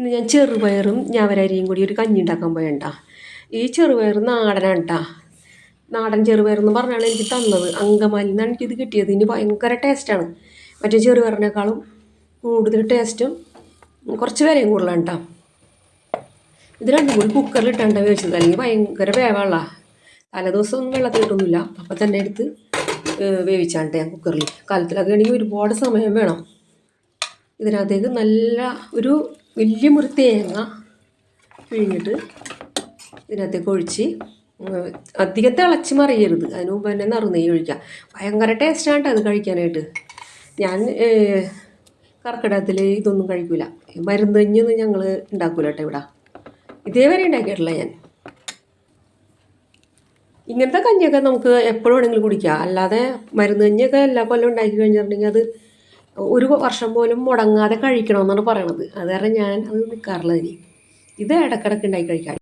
ഇന്ന് ഞാൻ ചെറുപയറും ഞാവരരിയും കൂടി ഒരു കഞ്ഞി ഉണ്ടാക്കാൻ പോയണ്ട. ഈ ചെറുപയർ നാടനാണ് കേട്ടാ നാടൻ ചെറുപയർ എന്ന് പറഞ്ഞാണ് എനിക്ക് തന്നത്. അങ്കമാലിൽ നിന്നാണ് എനിക്കിത് കിട്ടിയത്. ഇനി ഭയങ്കര ടേസ്റ്റാണ് മറ്റേ ചെറുപയറിനേക്കാളും കൂടുതൽ ടേസ്റ്റും കുറച്ച് വിലയും കൂടുതലാണ് കേട്ടോ ഇത് രണ്ടും കൂടി കുക്കറിൽ ഇട്ടാണ്ട വേവിച്ചത്. അല്ലെങ്കിൽ ഭയങ്കര വേവള്ള. തലേദിവസം ഒന്നും വെള്ളത്തിൽ ഇട്ടൊന്നുമില്ല. അപ്പം തന്നെ എടുത്ത് വേവിച്ചാണ്ട് ഞാൻ കുക്കറിൽ കാലത്തിലൊക്കെ ആണെങ്കിൽ ഒരുപാട് സമയം വേണം. ഇതിനകത്തേക്ക് നല്ല ഒരു വലിയ മുറി തേങ്ങ പിഴിഞ്ഞിട്ട് ഇതിനകത്തേക്ക് ഒഴിച്ച് അധികത്തെ അധികം തിളച്ച് മറിയരുത്. അതിന് മുമ്പ് തന്നെ നറുനെയ്യ് ഒഴിക്കുക ഭയങ്കര ടേസ്റ്റാണ് അത് കഴിക്കാനായിട്ട്. ഞാൻ കർക്കിടകത്തിൽ ഇതൊന്നും കഴിക്കൂല. മരുന്ന് തന്നെയൊന്നും ഞങ്ങൾ ഉണ്ടാക്കൂല കേട്ടോ ഇവിടെ. ഇതേവരെ ഉണ്ടാക്കിയിട്ടില്ല ഞാൻ. ഇങ്ങനത്തെ കഞ്ഞിയൊക്കെ നമുക്ക് എപ്പോഴും വേണമെങ്കിലും കുടിക്കാം. അല്ലാതെ മരുന്ന് കഞ്ഞിയൊക്കെ എല്ലാ കൊല്ലം ഉണ്ടാക്കി കഴിഞ്ഞിട്ടുണ്ടെങ്കിൽ അത് ഒരു വർഷം പോലും മുടങ്ങാതെ കഴിക്കണമെന്നാണ് പറയണത്. അത് ഞാൻ അത് നിൽക്കാറില്ല ഇനി. ഇത് ഇടക്കിടക്ക് ഉണ്ടാക്കി കഴിക്കാം